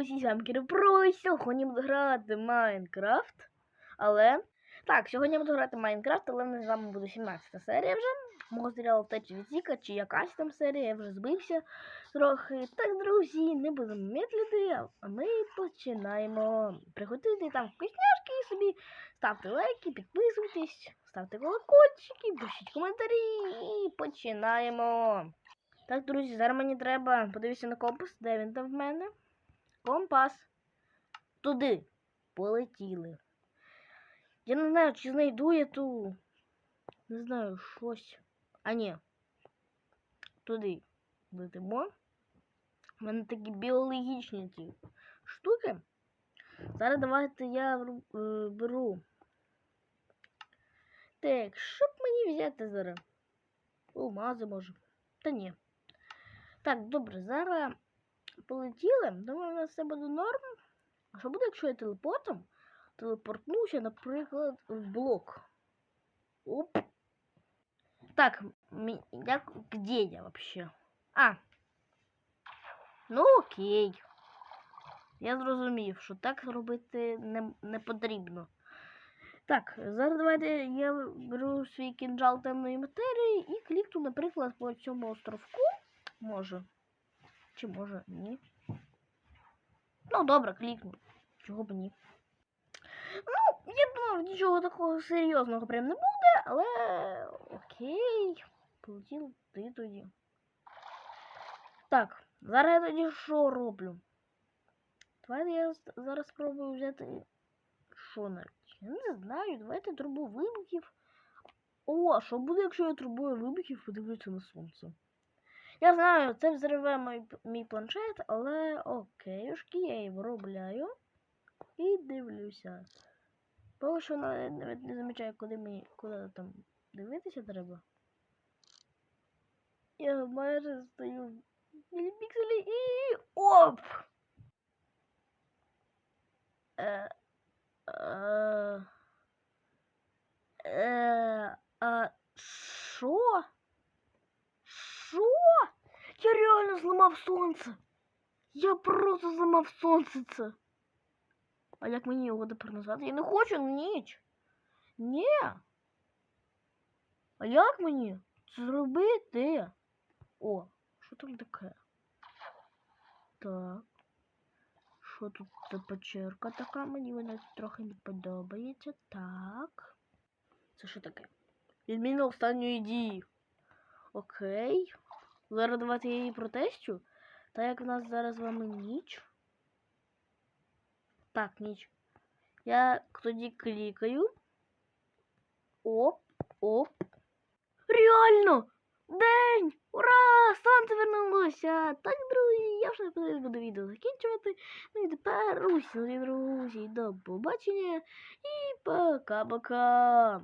друзі, з вами Кірпро, і сьогодні буду грати Майнкрафт. Але. Так, сьогодні я буду грати Майнкрафт, але не з вами буде 17 серія вже. Мого серіалу втечі від Зіка, чи якась там серія, я вже збився трохи. Так, друзі, не будемо медлити, а- ми починаємо. Приготуйте там вкусняшки собі, ставте лайки, підписуйтесь, ставте колокольчики, пишіть коментарі і починаємо. Так, друзі, зараз мені треба подивитися на компас, де він там в мене. Компас. Туди. Полетіли. Я не знаю, чи знайду я ту. Не знаю, щось. А ні. Туди. Летимо. У мене такі біологічні ті штуки. Зараз давайте я е, беру. Так, що б мені взяти зараз? Алмази може. Та ні. Так, добре, зараз полетіли. Думаю, у нас все буде норм. А що буде, якщо я телепортом телепортнуся, наприклад, в блок? Оп. Так, як, где я вообще? А. Ну окей. Я зрозумів, що так робити не, не потрібно. Так, зараз давайте я беру свій кінжал темної матерії і клікну, наприклад, по цьому островку. Може. Чи може ні? Ну, добре, клікну. Чого б ні. Ну, я думав, нічого такого серйозного прям не буде, але окей. Полетів ти тоді. Так, зараз я тоді що роблю? Давайте я зараз спробую взяти. Що навіть? Я не знаю, давайте трубу вибухів. О, що буде, якщо я трубою вибухів подивлюся на сонце? Я знаю, це взриве мій, мій планшет, але окейшки, я її виробляю і дивлюся. Поки що навіть не замічаю, куди мені куди там дивитися треба. Я майже стою в міліпікселі і оп! Е, е, е, а що? Що? Я реально зламав сонце. Я просто зламав сонце це. А як мені його тепер назвати? Я не хочу ніч. Ні. А як мені це зробити? О, що там таке? Так. Що тут за печерка така? Мені вона трохи не подобається. Так. Це що таке? Відміна останньої дії. Окей. Зараз її протестю. Так як в нас зараз з вами ніч. Так, ніч. Я тоді клікаю. Оп, оп. Реально! День! Ура! Сонце вернулося! Так, друзі, я вже не буду відео закінчувати. Ну і тепер усі друзі, до побачення і пока-пока!